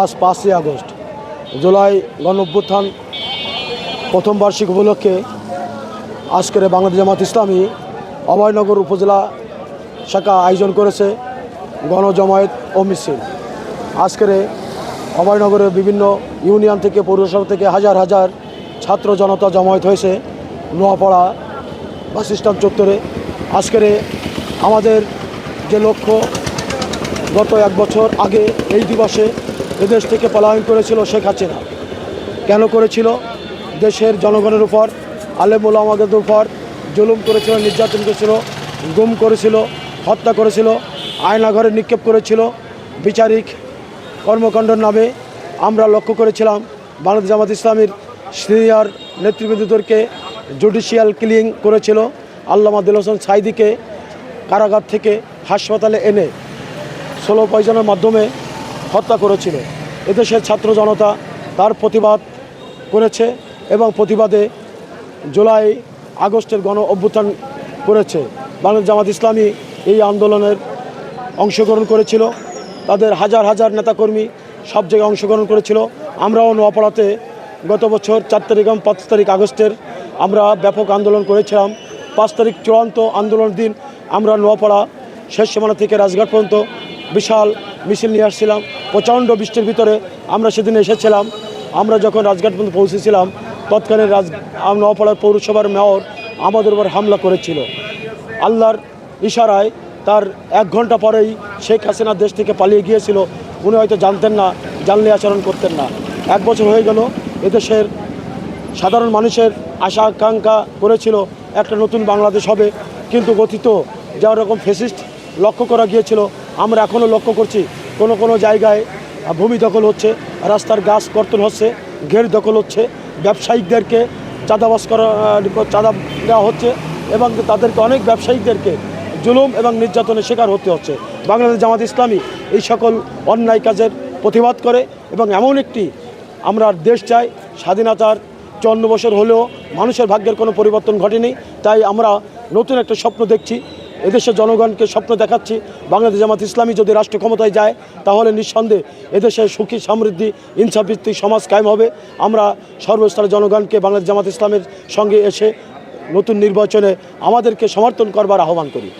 আজ পাঁচই আগস্ট, জুলাই গণ অভ্যুত্থান প্রথম বার্ষিক উপলক্ষে আজকের বাংলাদেশ জামাত ইসলামী অভয়নগর উপজেলা শাখা আয়োজন করেছে গণজমায়েত ও মিছিল। আজকের অভয়নগরের বিভিন্ন ইউনিয়ন থেকে, পৌরসভা থেকে হাজার হাজার ছাত্র জনতা জমায়েত হয়েছে নোয়াপাড়া বাস স্ট্যান্ড চত্বরে। আজকের আমাদের যে লক্ষ্য, গত এক বছর আগে এই দিবসে এদেশ থেকে পলায়ন করেছিল শেখ হাসিনা। কেন করেছিল? দেশের জনগণের উপর, আলেমুল আমাদের উপর জুলুম করেছিল, নির্যাতন করেছিল, গুম করেছিল, হত্যা করেছিল, আয়নাঘরে নিক্ষেপ করেছিল, বিচারিক কর্মকাণ্ডের নামে আমরা লক্ষ্য করেছিলাম বাংলাদেশ জামাত ইসলামীর সিনিয়র নেতৃবৃন্দদেরকে জুডিশিয়াল কিলিং করেছিল। আল্লামা দিল হোসেন সাইদিকে কারাগার থেকে হাসপাতালে এনে ষোলো পয়জনের মাধ্যমে হত্যা করেছিল। এদেশের ছাত্র জনতা তার প্রতিবাদ করেছে এবং প্রতিবাদে জুলাই আগস্টের গণ অভ্যুত্থান করেছে। বাংলাদেশ জামাত ইসলামী এই আন্দোলনের অংশগ্রহণ করেছিল। তাদের হাজার হাজার নেতাকর্মী সব জায়গায় অংশগ্রহণ করেছিল। আমরাও নোয়াপাড়াতে গত বছর চার তারিখ এবং পাঁচ তারিখ আগস্টের আমরা ব্যাপক আন্দোলন করেছিলাম। পাঁচ তারিখ চূড়ান্ত আন্দোলনের দিন আমরা নোয়াপাড়া শেষ সীমানা থেকে রাজঘাট পর্যন্ত বিশাল মিছিল নিয়ে আসছিলাম। প্রচণ্ড বৃষ্টির ভিতরে আমরা সেদিন এসেছিলাম। আমরা যখন রাজঘাট পর্যন্ত পৌঁছেছিলাম, তৎকালীন রাজ নোয়াপাড়ার পৌরসভার মেয়র আমাদের উপর হামলা করেছিল। আল্লাহর ইশারায় তার এক ঘণ্টা পরেই শেখ হাসিনা দেশ থেকে পালিয়ে গিয়েছিল। উনি হয়তো জানতেন না, জানলে আচরণ করতেন না। এক বছর হয়ে গেল, এদেশের সাধারণ মানুষের আশা আকাঙ্ক্ষা করেছিল, একটা নতুন বাংলাদেশ হবে। কিন্তু গঠিত যা রকম ফেসিস্ট লক্ষ্য করা গিয়েছিল। আমরা এখনও লক্ষ্য করছি, কোনো কোনো জায়গায় ভূমি দখল হচ্ছে, রাস্তার গাছ কর্তন হচ্ছে, ঘের দখল হচ্ছে ব্যবসায়িকদেরকে চাঁদাবাস করা, চাঁদা দেওয়া হচ্ছে এবং তাদেরকে অনেক ব্যবসায়িকদেরকে জুলুম এবং নির্যাতনের শিকার হতে হচ্ছে। বাংলাদেশ জামাত ইসলামী এই সকল অন্যায় কাজের প্রতিবাদ করে এবং এমন একটি আমরা দেশ চাই, স্বাধীনতার চুয়ান্ন বছর হলেও মানুষের ভাগ্যের কোনো পরিবর্তন ঘটেনি, তাই আমরা নতুন একটা স্বপ্ন দেখছি। এদেশের জনগণকে স্বপ্ন দেখাচ্ছি, বাংলাদেশ জামাত ইসলামী যদি রাষ্ট্র ক্ষমতায় যায়, তাহলে নিঃসন্দেহে এদেশে সুখী, সমৃদ্ধি, ইনসাফভিত্তিক সমাজ কায়েম হবে। আমরা সর্বস্তরের জনগণকে বাংলাদেশ জামাত ইসলামের সঙ্গে এসে নতুন নির্বাচনে আমাদেরকে সমর্থন করবার আহ্বান করি।